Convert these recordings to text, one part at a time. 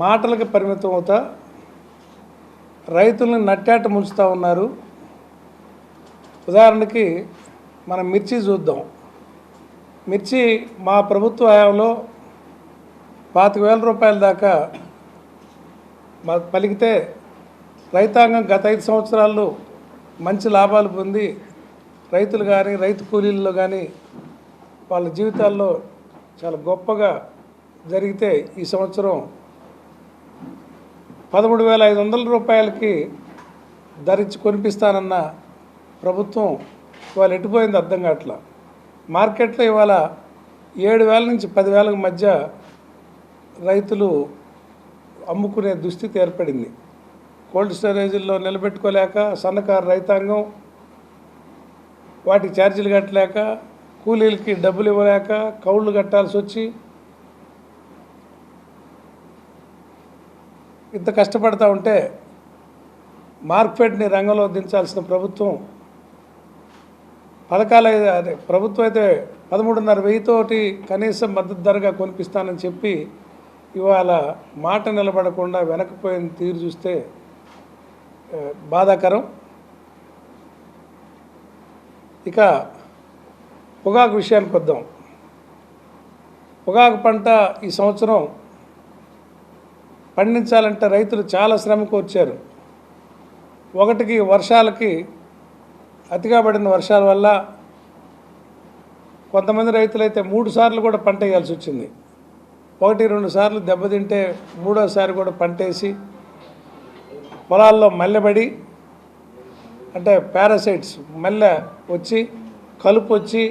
మాటలకు పరిమితం అవుతా రైతుల్ని నట్టాట ముంచుతూ ఉన్నారు. ఉదాహరణకి మనం మిర్చి చూద్దాం. మిర్చి మా ప్రభుత్వ హయాంలో పాతిక వేల రూపాయల దాకా మా పలికితే రైతాంగం గత ఐదు సంవత్సరాల్లో మంచి లాభాలు పొంది రైతులు కానీ రైతు కూలీల్లో కానీ వాళ్ళ జీవితాల్లో చాలా గొప్పగా జరిగితే ఈ సంవత్సరం పదమూడు వేల ఐదు వందల రూపాయలకి ధరించి కొనిపిస్తానన్న ప్రభుత్వం ఇవాళ ఎటుపోయింది అర్థం కావట్లా? మార్కెట్లో ఇవాళ ఏడు వేల నుంచి పదివేలకు మధ్య రైతులు అమ్ముకునే దుస్థితి ఏర్పడింది. కోల్డ్ స్టోరేజీల్లో నిలబెట్టుకోలేక సన్నకారు రైతాంగం వాటికి ఛార్జీలు కట్టలేక కూలీలకి డబ్బులు ఇవ్వలేక కౌళ్ళు కట్టాల్సి వచ్చి ఇంత కష్టపడతా ఉంటే మార్కెట్ని రంగంలో దించాల్సిన ప్రభుత్వం పథకాలు అయితే- అదే ప్రభుత్వం అయితే పదమూడున్నర వెయ్యితోటి కనీసం మద్దతు ధరగా కొనిపిస్తానని చెప్పి ఇవాళ మాట నిలబడకుండా వెనకపోయిన తీరు చూస్తే బాధాకరం. ఇక పొగాకు విషయానికి వద్దాం. పొగాకు పంట ఈ సంవత్సరం పండించాలంటే రైతులు చాలా శ్రమకు వచ్చారు. ఒకటికి వర్షాలకి అతిగా పడిన వర్షాల వల్ల కొంతమంది రైతులైతే మూడు సార్లు కూడా పంట వేయాల్సి వచ్చింది. ఒకటి రెండు సార్లు దెబ్బతింటే మూడోసారి కూడా పంట వేసి పొలాల్లో మల్లెబడి అంటే పారాసైట్స్ మల్లె వచ్చి కలుపు వచ్చి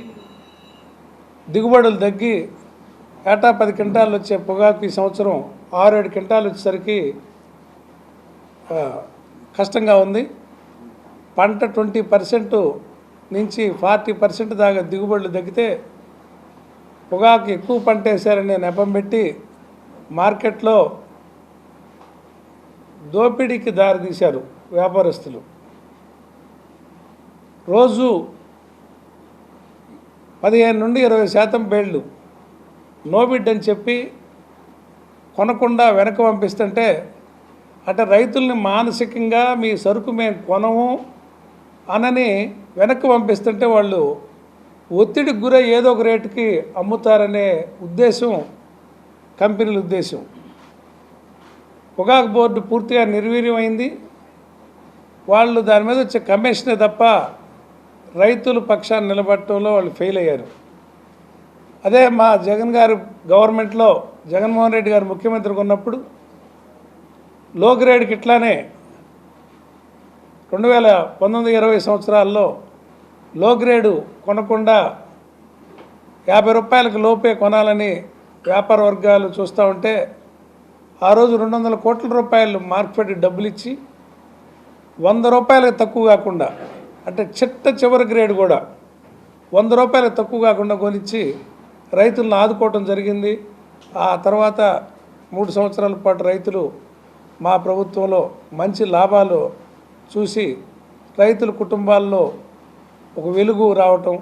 దిగుబడులు తగ్గి ఏటా పది క్వింటాలు వచ్చే పొగాకు ఈ సంవత్సరం ఆరు ఏడు క్వింటాలు వచ్చేసరికి కష్టంగా ఉంది. పంట ట్వంటీ పర్సెంట్ నుంచి ఫార్టీ పర్సెంట్ దాకా దిగుబడులు తగ్గితే పొగాకు ఎక్కువ పంట వేశారని నెపం పెట్టి మార్కెట్లో దోపిడీకి దారితీశారు వ్యాపారస్తులు. రోజు పదిహేను నుండి ఇరవై శాతం బేళ్ళు నోబిడ్ అని చెప్పి కొనకుండా వెనక పంపిస్తుంటే అంటే రైతుల్ని మానసికంగా మీ సరుకు మేము కొనము అనని వెనక్కి పంపిస్తుంటే వాళ్ళు ఒత్తిడికి గురై ఏదో ఒక రేటుకి అమ్ముతారనే ఉద్దేశం కంపెనీల ఉద్దేశం. పొగాకు బోర్డు పూర్తిగా నిర్వీర్యమైంది. వాళ్ళు దాని మీద వచ్చే కమిషనే తప్ప రైతుల పక్షాన్ని నిలబడటంలో వాళ్ళు ఫెయిల్ అయ్యారు. అదే మా జగన్ గారు గవర్నమెంట్లో జగన్మోహన్ రెడ్డి గారు ముఖ్యమంత్రికి ఉన్నప్పుడు లో గ్రేడ్కి ఇట్లానే రెండు వేల పంతొమ్మిది ఇరవై సంవత్సరాల్లో లో గ్రేడు కొనకుండా యాభై రూపాయలకు లోపే కొనాలని వ్యాపార వర్గాలు చూస్తూ ఉంటే ఆ రోజు రెండు వందల కోట్ల రూపాయలు మార్కెట్ డబ్బులు ఇచ్చి వంద రూపాయలకు తక్కువ కాకుండా అంటే చిట్ట చివరి గ్రేడ్ కూడా వంద రూపాయలకు తక్కువ కాకుండా కొనిచ్చి రైతులను ఆదుకోవటం జరిగింది. ఆ తర్వాత మూడు సంవత్సరాల పాటు రైతులు మా ప్రభుత్వంలో మంచి లాభాలు చూసి రైతుల కుటుంబాల్లో ఒక వెలుగు రావటం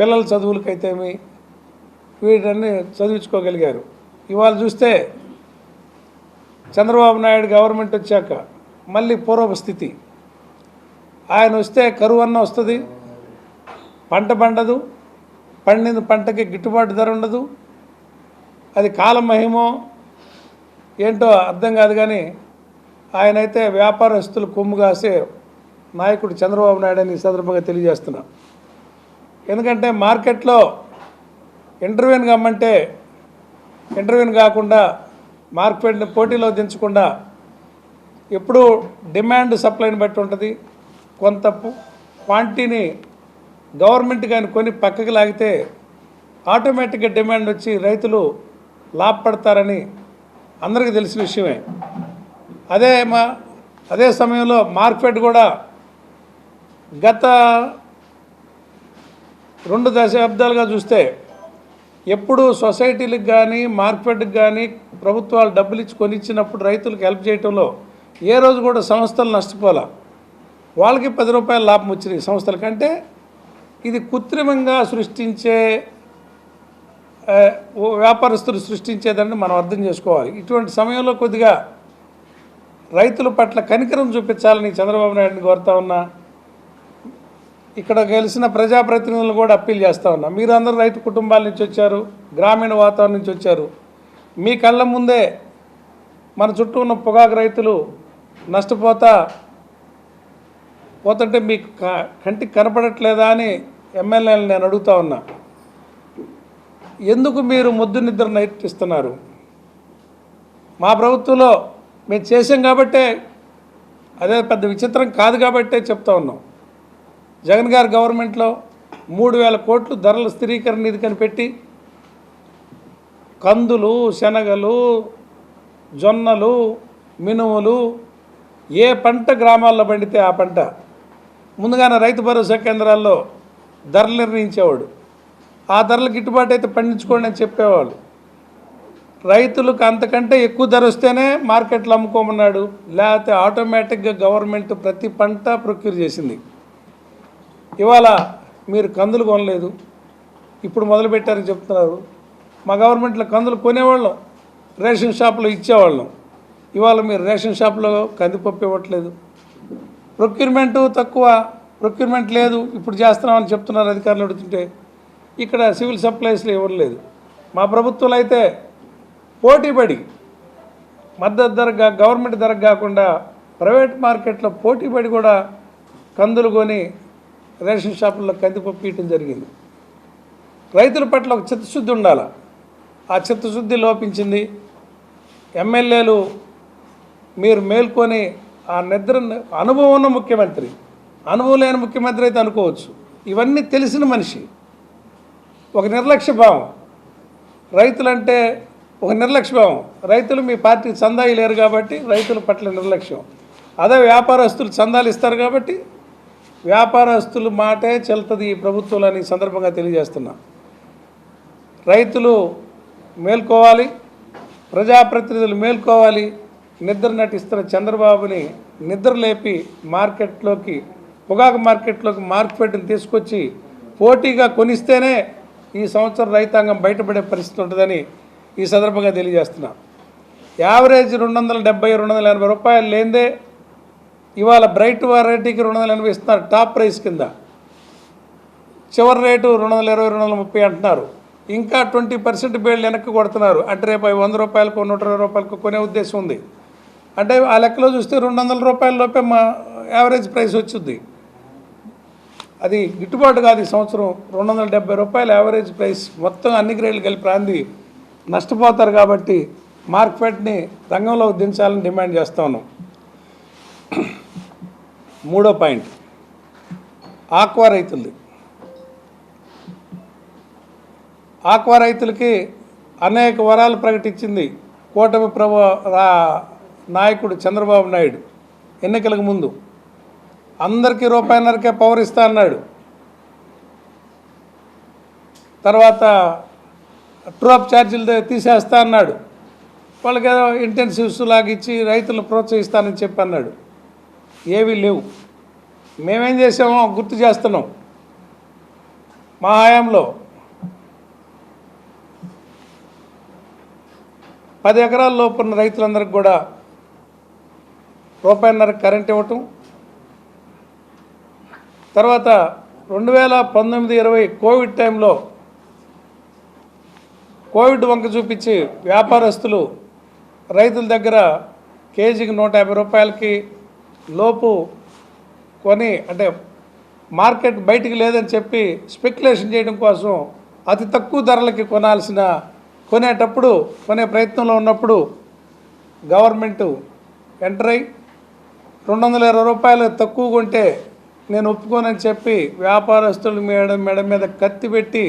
పిల్లల చదువులకైతేమి వీటన్ని చదివించుకోగలిగారు. ఇవాళ చూస్తే చంద్రబాబు నాయుడు గవర్నమెంట్ వచ్చాక మళ్ళీ పూర్వపు స్థితి. ఆయన వస్తే కరువు అన్న వస్తుంది. పంట పండదు. పండిన పంటకి గిట్టుబాటు ధర ఉండదు. అది కాలం మహిమో ఏంటో అర్థం కాదు కానీ ఆయన అయితే వ్యాపారస్తులు కొమ్ము కాసే నాయకుడు చంద్రబాబు నాయుడు అని ఈ సందర్భంగా తెలియజేస్తున్నా. ఎందుకంటే మార్కెట్లో ఇంటర్వ్యూని కమ్మంటే ఇంటర్వ్యూని కాకుండా మార్కెట్ని పోటీలో దించకుండా ఎప్పుడు డిమాండ్ సప్లైని బట్టి ఉంటుంది. కొంత క్వాంటిటీని గవర్నమెంట్ కానీ కొని పక్కకి లాగితే ఆటోమేటిక్గా డిమాండ్ వచ్చి రైతులు లాభపడతారని అందరికీ తెలిసిన విషయమే. అదే మా అదే సమయంలో మార్కెట్ కూడా గత రెండు దశాబ్దాలుగా చూస్తే ఎప్పుడు సొసైటీలకు కానీ మార్కెట్కి కానీ ప్రభుత్వాలు డబ్బులు ఇచ్చి కొనిచ్చినప్పుడు రైతులకు హెల్ప్ చేయటంలో ఏ రోజు కూడా సంస్థలు నష్టపోలా. వాళ్ళకి పది రూపాయల లాభం వచ్చినాయి సంస్థల కంటే. ఇది కృత్రిమంగా సృష్టించే వ్యాపారస్తులు సృష్టించేదని మనం అర్థం చేసుకోవాలి. ఇటువంటి సమయంలో కొద్దిగా రైతుల పట్ల కనికరం చూపించాలని చంద్రబాబు నాయుడిని కోరుతా ఉన్నా ఇక్కడ గెలిచిన ప్రజాప్రతినిధులను కూడా అప్పీల్ చేస్తా ఉన్నా. మీరు అందరూ రైతు కుటుంబాల నుంచి వచ్చారు గ్రామీణ వాతావరణం నుంచి వచ్చారు. మీ కళ్ళ ముందే మన చుట్టూ ఉన్న పొగాకు రైతులు నష్టపోతా పోతుంటే మీకు కంటికి కనపడట్లేదా అని ఎమ్మెల్యేలు నేను అడుగుతా ఉన్నా. ఎందుకు మీరు ముద్దు నిద్ర నైట్టిస్తున్నారు మా ప్రభుత్వంలో మేము చేసాం కాబట్టే అదే పెద్ద విచిత్రం కాదు కాబట్టే చెప్తా ఉన్నాం. జగన్ గారి గవర్నమెంట్లో మూడు వేల కోట్లు ధరల స్థిరీకరణ నిధి కనిపెట్టి కందులు శనగలు జొన్నలు మినుములు ఏ పంట గ్రామాల్లో పండితే ఆ పంట? ముందుగానే రైతు భరోసా కేంద్రాల్లో ధరలు నిర్ణయించేవాడు. ఆ ధరలు గిట్టుబాటు అయితే పండించుకోండి అని చెప్పేవాళ్ళు. రైతులకు అంతకంటే ఎక్కువ ధర వస్తేనే మార్కెట్లో అమ్ముకోమన్నాడు. లేకపోతే ఆటోమేటిక్గా గవర్నమెంట్ ప్రతి పంట ప్రొక్యూర్ చేసింది. ఇవాళ మీరు కందులు కొనలేదు. ఇప్పుడు మొదలుపెట్టారని చెప్తున్నారు. మా గవర్నమెంట్లో కందులు కొనేవాళ్ళం. రేషన్ షాప్లో ఇచ్చేవాళ్ళం. ఇవాళ మీరు రేషన్ షాప్లో కందిపప్పు ఇవ్వట్లేదు. ప్రొక్యూర్మెంటు తక్కువ. ప్రొక్యూర్మెంట్ లేదు. ఇప్పుడు చేస్తున్నామని చెప్తున్నారు అధికారులు అడుగుతుంటే. ఇక్కడ సివిల్ సప్లైస్లు ఇవ్వలేదు మా ప్రభుత్వాలు అయితే పోటీపడి మద్దతు ధర గవర్నమెంట్ ధర కాకుండా ప్రైవేట్ మార్కెట్లో పోటీపడి కూడా కందులు కొని రేషన్ షాపుల్లో కందిపప్పు ఇవ్వటం జరిగింది. రైతుల పట్ల ఒక చిత్తశుద్ధి ఉండాలి. ఆ చిత్తశుద్ధి లోపించింది. ఎమ్మెల్యేలు మీరు మేల్కొని ఆ నిద్ర అనుభవం ఉన్న ముఖ్యమంత్రి అనుభవం లేని ముఖ్యమంత్రి అయితే అనుకోవచ్చు. ఇవన్నీ తెలిసిన మనిషి. ఒక నిర్లక్ష్య భావం. రైతులంటే ఒక నిర్లక్ష్య భావం. రైతులు మీ పార్టీ చందాయి లేరు కాబట్టి రైతుల పట్ల నిర్లక్ష్యం. అదే వ్యాపారస్తులు చందాలు ఇస్తారు కాబట్టి వ్యాపారస్తుల మాటే చెల్తుంది ఈ ప్రభుత్వంలో అని సందర్భంగా తెలియజేస్తున్నా. రైతులు మేల్కోవాలి ప్రజాప్రతినిధులు మేల్కోవాలి నిద్ర నటిస్తున్న చంద్రబాబుని నిద్ర లేపి మార్కెట్లోకి పొగాకు మార్కెట్లోకి మార్కెట్ని తీసుకొచ్చి పోటీగా కొనిస్తేనే ఈ సంవత్సరం రైతాంగం బయటపడే పరిస్థితి ఉంటుందని ఈ సందర్భంగా తెలియజేస్తున్నా. యావరేజ్ రెండు వందల డెబ్బై రెండు వందల ఎనభై రూపాయలు లేదే ఇవాళ బ్రైట్ వెరైటీకి రెండు వందల ఎనభై ఇస్తున్నారు టాప్ ప్రైస్ కింద. చివరి రేటు రెండు వందల ఇరవై రెండు వందల ముప్పై అంటున్నారు. ఇంకా ట్వంటీ పర్సెంట్ బేళ్ళు వెనక్కి కొడుతున్నారు. అంటే రేపు అవి వంద రూపాయలకు నూట ఇరవై రూపాయలకు కొనే ఉద్దేశం ఉంది. అంటే ఆ లెక్కలో చూస్తే రెండు వందల రూపాయల లోపే మా యావరేజ్ ప్రైస్ వచ్చింది. అది గిట్టుబాటు కాదు ఈ సంవత్సరం. రెండు వందల డెబ్బై రూపాయల యావరేజ్ ప్రైస్ మొత్తం అన్ని గ్రేడ్లు కలిపి రాంది. నష్టపోతారు కాబట్టి మార్కెట్ని రంగంలో దించాలని డిమాండ్ చేస్తా ఉన్నాం. మూడో పాయింట్. ఆక్వా రైతులది. ఆక్వా రైతులకి అనేక వరాలు ప్రకటించింది కూటమి ప్రభు నాయకుడు చంద్రబాబు నాయుడు ఎన్నికలకు ముందు. అందరికీ రూపాయిన్నరకే పవర్ ఇస్తా అన్నాడు. తర్వాత ట్రూఅప్ ఛార్జీలు తీసేస్తా అన్నాడు. వాళ్ళకి ఏదో ఇంటెన్సివ్స్ లాగా ఇచ్చి రైతులు ప్రోత్సహిస్తానని చెప్పి అన్నాడు. ఏవీ లేవు. మేమేం చేసామో గుర్తు చేస్తున్నాం. మా హయాంలో పది ఎకరాల లోపు ఉన్న రైతులందరికీ కూడా రూపాయిన్నర కరెంట్ ఇవ్వటం తర్వాత రెండు వేల పంతొమ్మిది ఇరవై కోవిడ్ టైంలో కోవిడ్ వంక చూపించి వ్యాపారస్తులు రైతుల దగ్గర కేజీకి నూట యాభై రూపాయలకి లోపు కొని అంటే మార్కెట్ బయటికి లేదని చెప్పి స్పెక్యులేషన్ చేయడం కోసం అతి తక్కువ ధరలకి కొనాల్సిన కొనేటప్పుడు కొనే ప్రయత్నంలో ఉన్నప్పుడు గవర్నమెంట్ ఎంటర్ అయ్యి రెండు వందల ఇరవై రూపాయలు తక్కువ కొంటే నేను ఒప్పుకోనని చెప్పి వ్యాపారస్తులు మేడ మెడ మీద కత్తి పెట్టి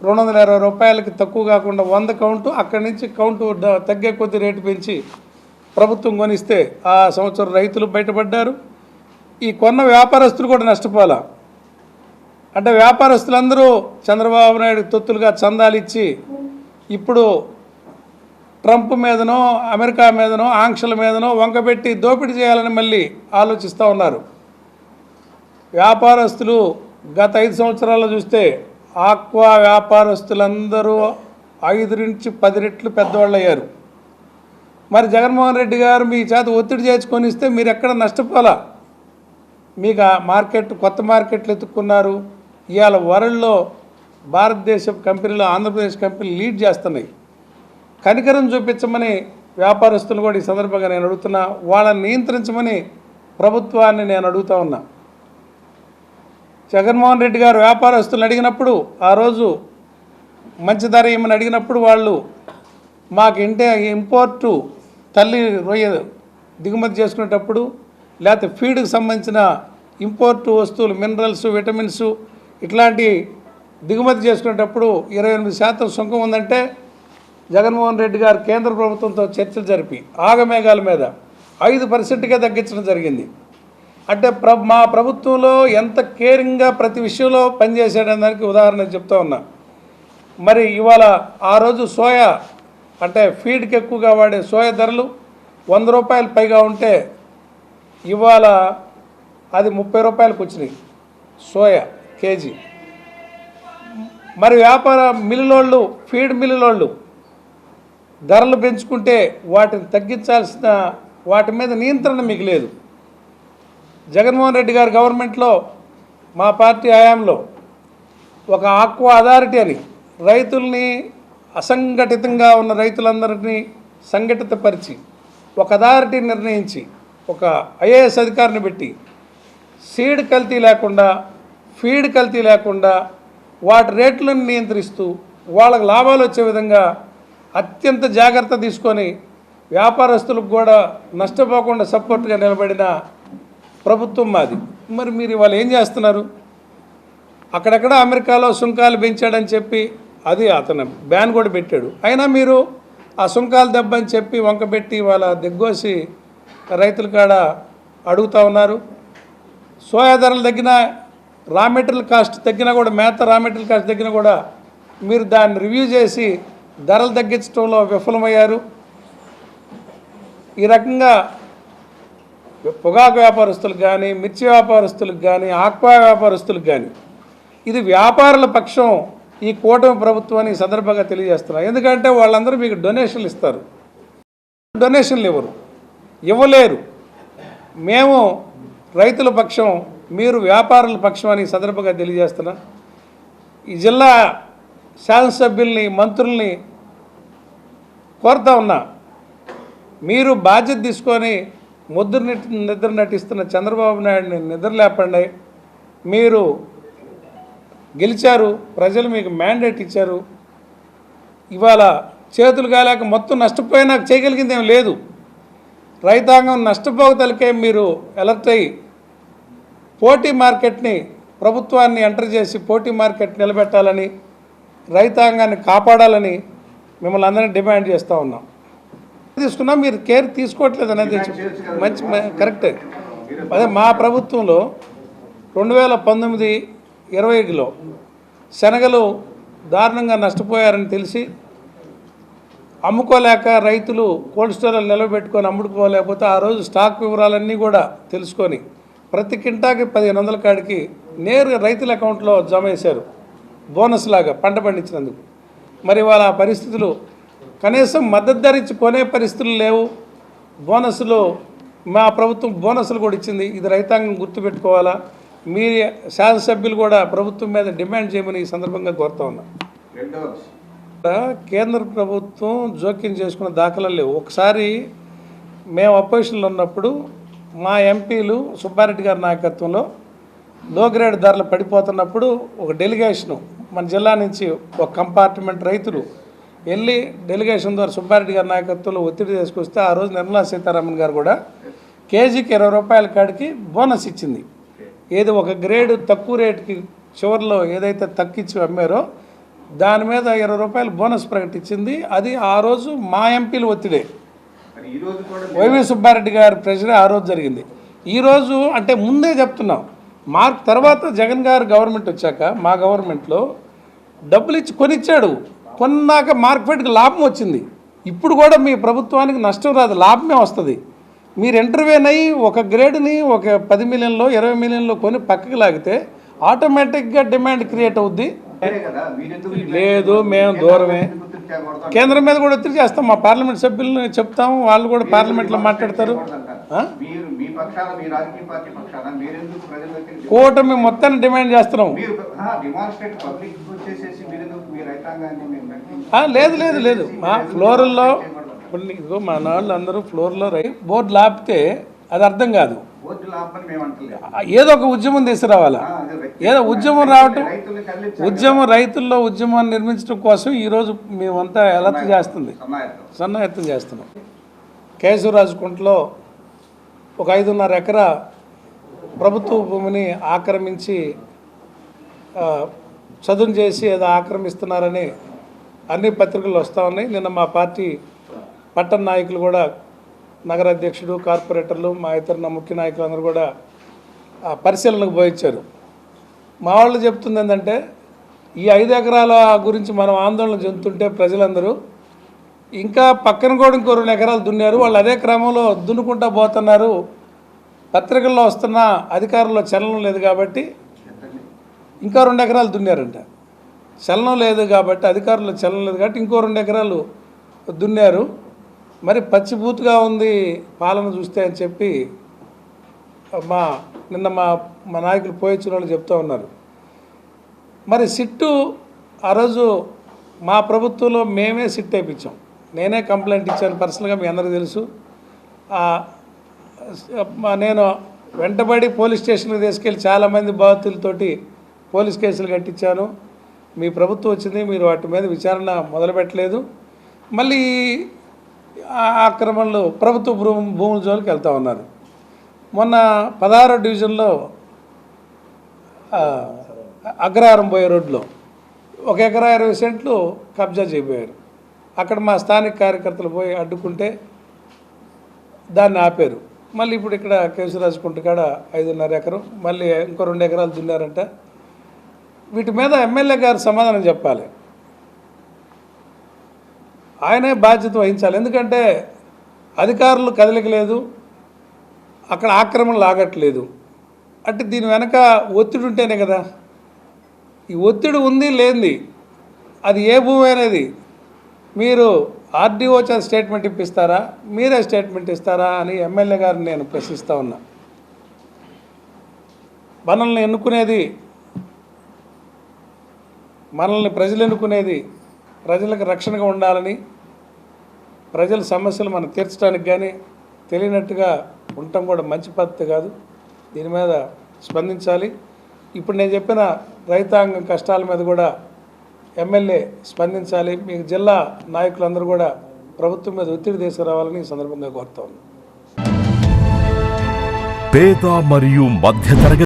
రెండు వందల ఇరవై రూపాయలకి తక్కువ కాకుండా వంద కౌంటు అక్కడి నుంచి కౌంటు తగ్గే కొద్ది రేటు పెంచి ప్రభుత్వం కొనిస్తే ఆ సంవత్సరం రైతులు బయటపడ్డారు. ఈ కొన్న వ్యాపారస్తులు కూడా నష్టపోలా. అంటే వ్యాపారస్తులందరూ చంద్రబాబు నాయుడు తొత్తులుగా చందాలు ఇచ్చి ఇప్పుడు ట్రంప్ మీదనో అమెరికా మీదనో ఆంక్షల మీదనో వంకబెట్టి దోపిడీ చేయాలని మళ్ళీ ఆలోచిస్తూ ఉన్నారు. వ్యాపారస్తులు గత ఐదు సంవత్సరాల్లో చూస్తే ఆక్వా వ్యాపారస్తులందరూ ఐదు నుంచి పది రెట్లు పెద్దవాళ్ళు అయ్యారు మరి జగన్మోహన్ రెడ్డి గారు మీ చేత ఒత్తిడి చేసుకొని ఇస్తే మీరు ఎక్కడ నష్టపోలా? మీకు ఆ మార్కెట్ కొత్త మార్కెట్లు ఎత్తుక్కున్నారు. ఇవాళ వరల్డ్లో భారతదేశ కంపెనీలు ఆంధ్రప్రదేశ్ కంపెనీలు లీడ్ చేస్తున్నాయి. కనికరం చూపించమని వ్యాపారస్తులు కూడా ఈ సందర్భంగా నేను అడుగుతున్నా. వాళ్ళని నియంత్రించమని ప్రభుత్వాన్ని నేను అడుగుతా ఉన్నా. జగన్మోహన్ రెడ్డి గారు వ్యాపారస్తులను అడిగినప్పుడు ఆ రోజు మంచి ధర ఏమని అడిగినప్పుడు వాళ్ళు మాకు ఇంటే ఇంపోర్టు తల్లి రొయ్య దిగుమతి చేసుకునేటప్పుడు లేకపోతే ఫీడ్కి సంబంధించిన ఇంపోర్టు వస్తువులు మినరల్స్ విటమిన్స్ ఇట్లాంటి దిగుమతి చేసుకునేటప్పుడు ఇరవై ఎనిమిది శాతం సుంకం ఉందంటే జగన్మోహన్ రెడ్డి గారు కేంద్ర ప్రభుత్వంతో చర్చలు జరిపి ఆగమేఘాల మీద ఐదు పర్సెంట్గా తగ్గించడం జరిగింది. అంటే ప్ర మా ప్రభుత్వంలో ఎంత కేరింగ్గా ప్రతి విషయంలో పనిచేసాడనే దానికి ఉదాహరణ చెప్తా ఉన్నా. మరి ఇవాళ ఆ రోజు సోయా అంటే ఫీడ్కి ఎక్కువగా వాడే సోయా ధరలు వంద రూపాయలు పైగా ఉంటే ఇవాళ అది ముప్పై రూపాయలకు వచ్చినాయి సోయా కేజీ. మరి వ్యాపార మిల్లులోళ్ళు ఫీడ్ మిల్లులోళ్ళు ధరలు పెంచుకుంటే వాటిని తగ్గించాల్సిన వాటి మీద నియంత్రణ మీకు లేదు. జగన్మోహన్ రెడ్డి గారి గవర్నమెంట్లో మా పార్టీ హయాంలో ఒక ఆక్వా అథారిటీ అని రైతుల్ని అసంఘటితంగా ఉన్న రైతులందరినీ సంఘటితపరిచి ఒక అథారిటీ నిర్ణయించి ఒక ఐఏఎస్ అధికారిని పెట్టి సీడ్ కల్తీ లేకుండా ఫీడ్ కల్తీ లేకుండా వాటి రేట్లను నియంత్రిస్తూ వాళ్ళకు లాభాలు వచ్చే విధంగా అత్యంత జాగ్రత్త తీసుకొని వ్యాపారస్తులకు కూడా నష్టపోకుండా సపోర్ట్గా నిలబడిన ప్రభుత్వం మాది. మరి మీరు ఇవాళ ఏం చేస్తున్నారు? అక్కడక్కడ అమెరికాలో సుంకాలు పెంచాడని చెప్పి అది అతను బ్యాన్ కూడా పెట్టాడు. అయినా మీరు ఆ సుంకాలు దెబ్బని చెప్పి వంకబెట్టి వాళ్ళ దిగ్గోసి రైతుల కాడ అడుగుతా ఉన్నారు. సోయా ధరలు తగ్గిన రా మెటీరియల్ కాస్ట్ తగ్గినా కూడా మేత రా మెటీరియల్ కాస్ట్ తగ్గినా కూడా మీరు దాన్ని రివ్యూ చేసి ధరలు తగ్గించడంలో విఫలమయ్యారు. ఈ రకంగా పొగాకు వ్యాపారస్తులకు కానీ మిర్చి వ్యాపారస్తులకు కానీ ఆక్వా వ్యాపారస్తులకు కానీ ఇది వ్యాపారుల పక్షం ఈ కూటమి ప్రభుత్వాన్ని సందర్భంగా తెలియజేస్తున్నారు ఎందుకంటే వాళ్ళందరూ మీకు డొనేషన్లు ఇస్తారు. డొనేషన్లు ఇవ్వరు. ఇవ్వలేరు. మేము రైతుల పక్షం మీరు వ్యాపారుల పక్షం అని సందర్భంగా తెలియజేస్తున్నా. ఈ జిల్లా శాసనసభ్యుల్ని మంత్రుల్ని కోరుతా ఉన్నా. మీరు బాధ్యత తీసుకొని ముద్ర నిద్ర నటిస్తున్న చంద్రబాబు నాయుడిని నిద్ర లేపండి. మీరు గెలిచారు ప్రజలు మీకు మ్యాండేట్ ఇచ్చారు. ఇవాళ చేతులు కాలేక మొత్తం నష్టపోయినా చేయగలిగింది ఏం లేదు. రైతాంగం నష్టపోగతలకే మీరు అలర్ట్ అయ్యి పోటీ మార్కెట్ని ప్రభుత్వాన్ని ఎంటర్ చేసి పోటీ మార్కెట్ నిలబెట్టాలని రైతాంగాన్ని కాపాడాలని మిమ్మల్ని అందరినీ డిమాండ్ చేస్తూ ఉన్నాం. తీసుకున్నా మీరు కేర్ తీసుకోవట్లేదు అనేది మంచి కరెక్టే. అదే మా ప్రభుత్వంలో రెండు వేల పంతొమ్మిది ఇరవైలో శనగలు దారుణంగా నష్టపోయారని తెలిసి అమ్ముకోలేక రైతులు కోల్డ్ స్టోర్లు నిలబెట్టుకొని అమ్ముడుకోలేకపోతే ఆ రోజు స్టాక్ వివరాలన్నీ కూడా తెలుసుకొని ప్రతి కింటాకి పదిహేను వందల కాడికి నేరుగా రైతుల అకౌంట్లో జమ వేశారు బోనస్ లాగా పంట పండించినందుకు. మరి వాళ్ళ పరిస్థితులు కనీసం మద్దతు ధర ఇచ్చి కొనే పరిస్థితులు లేవు. బోనస్లు మా ప్రభుత్వం బోనస్లు కూడా ఇచ్చింది. ఇది రైతాంగం గుర్తుపెట్టుకోవాలా? మీ శాసనసభ్యులు కూడా ప్రభుత్వం మీద డిమాండ్ చేయమని ఈ సందర్భంగా కోరుతా ఉన్నా. కేంద్ర ప్రభుత్వం జోక్యం చేసుకున్న దాఖలాలు లేవు. ఒకసారి మేము అపోజిషన్లో ఉన్నప్పుడు మా ఎంపీలు సుబ్బారెడ్డి గారి నాయకత్వంలో లో గ్రేడ్ ధరలు పడిపోతున్నప్పుడు ఒక డెలిగేషను మన జిల్లా నుంచి ఒక కంపార్ట్మెంట్ రైతులు వెళ్ళి డెలిగేషన్ ద్వారా సుబ్బారెడ్డి గారి నాయకత్వంలో ఒత్తిడి తీసుకొస్తే ఆ రోజు నిర్మలా సీతారామన్ గారు కూడా కేజీకి ఇరవై రూపాయల కాడికి బోనస్ ఇచ్చింది. ఏది ఒక గ్రేడ్ తక్కువ రేటుకి చివరిలో ఏదైతే తక్కిచ్చి అమ్మారో దాని మీద ఇరవై రూపాయలు బోనస్ ప్రకటించింది. అది ఆ రోజు మా ఎంపీలు ఒత్తిడే. వైవి సుబ్బారెడ్డి గారి ప్రెషర్ ఆ రోజు జరిగింది. ఈరోజు అంటే ముందే చెప్తున్నాం. మార్క్ తర్వాత జగన్ గారు గవర్నమెంట్ వచ్చాక మా గవర్నమెంట్లో డబ్బులు ఇచ్చి కొనిచ్చాడు. కొన్నాక మార్కెట్కి లాభం వచ్చింది. ఇప్పుడు కూడా మీ ప్రభుత్వానికి నష్టం రాదు లాభమే వస్తుంది. మీరు ఇంటర్వ్యూన్ అయ్యి ఒక గ్రేడ్ని ఒక పది మిలియన్లో ఇరవై మిలియన్లో కొని పక్కకి లాగితే ఆటోమేటిక్గా డిమాండ్ క్రియేట్ అవుద్ది. లేదు, మేము దూరమే. కేంద్రం మీద కూడా ఒత్తిడి చేస్తాం మా పార్లమెంట్ సభ్యులను చెప్తాము వాళ్ళు కూడా పార్లమెంట్లో మాట్లాడతారు. కూటమి మొత్తాన్ని డిమాండ్ చేస్తున్నాం. లేదు లేదు లేదు. మా ఫ్లోర్లో ఇప్పుడు మా నాళ్ళు అందరూ ఫ్లోర్లో రై బోర్డు లాపితే అది అర్థం కాదు. ఏదో ఒక ఉద్యమం తీసుకురావాలా? ఏదో ఉద్యమం రావటం. ఉద్యమం రైతుల్లో ఉద్యమాన్ని నిర్మించడం కోసం ఈరోజు మేమంతా ఎలర్ట్ చేస్తుంది. సన్నాయత్తం. చేస్తున్నాం. కేశవరాజు కుంటలో ఒక ఐదున్నర ఎకరా ప్రభుత్వ భూమిని ఆక్రమించి చదును చేసి ఏదో ఆక్రమిస్తున్నారని అన్ని పత్రికలు వస్తూ ఉన్నాయి. నిన్న మా పార్టీ పట్టణ నాయకులు కూడా నగర అధ్యక్షుడు కార్పొరేటర్లు మా ఇతర ముఖ్య నాయకులు అందరూ కూడా ఆ పరిశీలనకు పోయించారు. మా వాళ్ళు చెప్తుంది ఏంటంటే ఈ ఐదు ఎకరాల గురించి మనం ఆందోళన చెందుతుంటే ప్రజలందరూ ఇంకా పక్కన కూడా ఇంకో రెండు ఎకరాలు దున్నారు వాళ్ళు అదే క్రమంలో దున్నుకుంటా పోతున్నారు. పత్రికల్లో వస్తున్న అధికారంలో చలనం లేదు కాబట్టి ఇంకా రెండు ఎకరాలు దున్నారంట. చలనం లేదు కాబట్టి అధికారులు చలనం లేదు కాబట్టి ఇంకో రెండు ఎకరాలు దున్నారు. మరి పచ్చిబూతుగా ఉంది పాలన చూస్తే అని చెప్పి మా నిన్న మా మా నాయకులు పోయించిన వాళ్ళు చెప్తూ ఉన్నారు. మరి సిట్టు ఆ రోజు మా ప్రభుత్వంలో మేమే సిట్ వేయించాం నేనే కంప్లైంట్ ఇచ్చాను పర్సనల్గా మీ అందరికీ తెలుసు. నేను వెంటబడి పోలీస్ స్టేషన్కి తీసుకెళ్ళి చాలామంది బాధితులతోటి పోలీస్ కేసులు కట్టించాను. మీ ప్రభుత్వం వచ్చింది మీరు వాటి మీద విచారణ మొదలుపెట్టలేదు. మళ్ళీ ఆ ఆక్రమణలు ప్రభుత్వ భూమి భూముల జోలికి వెళ్తూ ఉన్నారు. మొన్న పదహారో డివిజన్లో అగ్రహారం పోయే రోడ్లో ఒక ఎకరా ఇరవై సెంట్లు కబ్జా చేయబోయారు. అక్కడ మా స్థానిక కార్యకర్తలు పోయి అడ్డుకుంటే దాన్ని ఆపారు. మళ్ళీ ఇప్పుడు ఇక్కడ కేశవరాజు కుంట కాడ ఐదున్నర ఎకరం మళ్ళీ ఇంకో రెండు ఎకరాలు దున్నారంట. వీటి మీద ఎమ్మెల్యే గారు సమాధానం చెప్పాలి. ఆయనే బాధ్యత వహించాలి. ఎందుకంటే అధికారులు కదలికలేదు అక్కడ ఆక్రమణలు ఆగట్లేదు. అంటే దీని వెనక ఒత్తిడి ఉంటేనే కదా. ఈ ఒత్తిడి ఉంది లేనిది అది ఏ భూమి అనేది? మీరు ఆర్డీఓ చేత స్టేట్మెంట్ ఇప్పిస్తారా? మీరే స్టేట్మెంట్ ఇస్తారా అని ఎమ్మెల్యే గారిని నేను ప్రశ్నిస్తూ ఉన్నా. మనల్ని ఎన్నుకునేది మనల్ని ప్రజలు ఎన్నుకునేది ప్రజలకు రక్షణగా ఉండాలని ప్రజల సమస్యలు మనం తీర్చడానికి కానీ తెలియనట్టుగా ఉండటం కూడా మంచి పద్ధతి కాదు. దీని మీద స్పందించాలి. ఇప్పుడు నేను చెప్పిన రైతాంగం కష్టాల మీద కూడా ఎమ్మెల్యే స్పందించాలి. మీ జిల్లా నాయకులందరూ కూడా ప్రభుత్వం మీద ఒత్తిడి తీసుకురావాలని ఈ సందర్భంగా కోరుతా ఉన్నాను. పేద మరియు మధ్యతరగతి